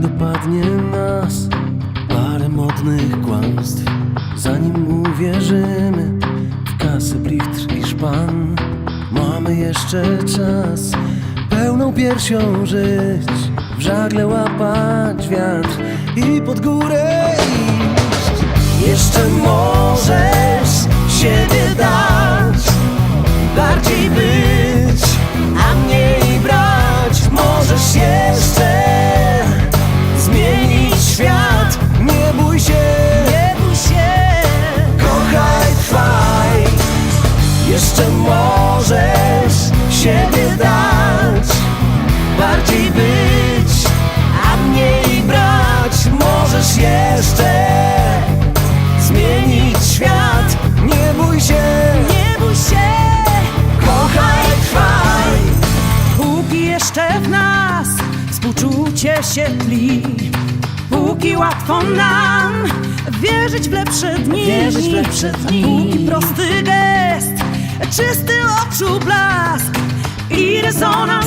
napadnie nas parę modnych kłamstw. Zanim uwierzymy w kasy, blichtr i szpan Mamy jeszcze czas pełną piersią żyć W żagle łapać wiatr i pod górę iść. Jeszcze możesz Jeszcze możesz siebie dać Bardziej być, a mniej brać Możesz jeszcze zmienić świat Nie bój się, Nie bój się, kochaj, trwaj póki jeszcze w nas współczucie się tli. Póki łatwo nam wierzyć w lepsze dni. Wierzyć w lepsze dni. Póki prosty gest, czysty oczu blask i rezonans